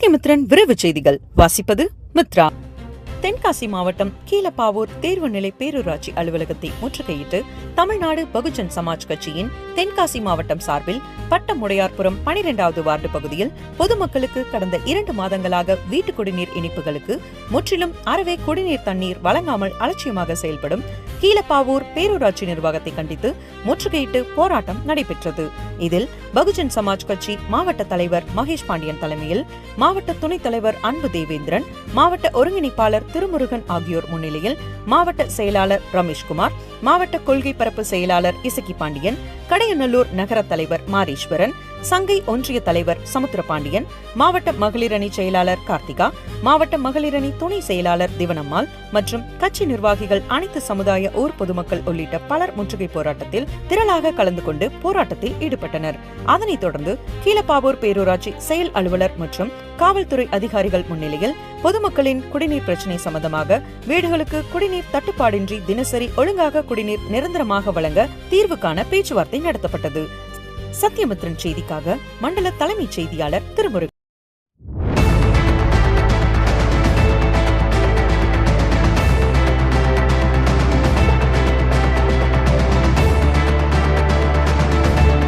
சத்யமித்ரன் விரைவு செய்திகள். வாசிப்பது மித்ரா. தென்காசி மாவட்டம் கீழப்பாவூர் தேர்வு நிலை பேரூராட்சி அலுவலகத்தை முற்றுகையிட்டு தமிழ்நாடு பகுஜன் சமாஜ் கட்சியின் தென்காசி மாவட்டம் சார்பில் பட்டமுடையார்புரம் பனிரெண்டாவது வார்டு பகுதியில் பொதுமக்களுக்கு கடந்த இரண்டு மாதங்களாக வீட்டு குடிநீர் இனிப்புகளுக்கு முற்றிலும் அறவே குடிநீர் தண்ணீர் வழங்காமல் அலட்சியமாக செயல்படும் கீழப்பாவூர் பேரூராட்சி நிர்வாகத்தை கண்டித்து முற்றுகையிட்டு போராட்டம் நடைபெற்றது. இதில் பகுஜன் சமாஜ் கட்சி மாவட்ட தலைவர் மகேஷ் பாண்டியன் தலைமையில் மாவட்ட துணைத் தலைவர் அன்பு தேவேந்திரன் மாவட்ட ஒருங்கிணைப்பாளர் திருமுருகன் ஆகியோர் முன்னிலையில் மாவட்ட செயலாளர் ரமேஷ்குமார் மாவட்ட கொள்கை பரப்பு செயலாளர் இசக்கி பாண்டியன் கடையநல்லூர் நகர தலைவர் மாரீஸ்வரன் சங்கை ஒன்றிய தலைவர் சமுத்திரபாண்டியன் மாவட்ட மகளிரணி செயலாளர் கார்த்திகா மாவட்ட மகளிரணி துணை செயலாளர் திவனம்மாள் மற்றும் கட்சி நிர்வாகிகள் அனைத்து சமுதாய ஊர் பொதுமக்கள் உள்ளிட்ட பலர் முற்றுகை போராட்டத்தில் திரளாக கலந்து கொண்டு போராட்டத்தில் ஈடுபட்டனர். அதனைத் தொடர்ந்து கீழப்பாவூர் பேரூராட்சி செயல் அலுவலர் மற்றும் காவல்துறை அதிகாரிகள் முன்னிலையில் பொதுமக்களின் குடிநீர் பிரச்சினை சம்பந்தமாக வீடுகளுக்கு குடிநீர் தட்டுப்பாடின்றி தினசரி ஒழுங்காக குடிநீர் நிரந்தரமாக வழங்க தீர்வு காண பேச்சுவார்த்தை நடத்தப்பட்டது. சத்யமித்ரன் செய்திக்காக மண்டல தலைமைச் செய்தியாளர் திருமுருகன்.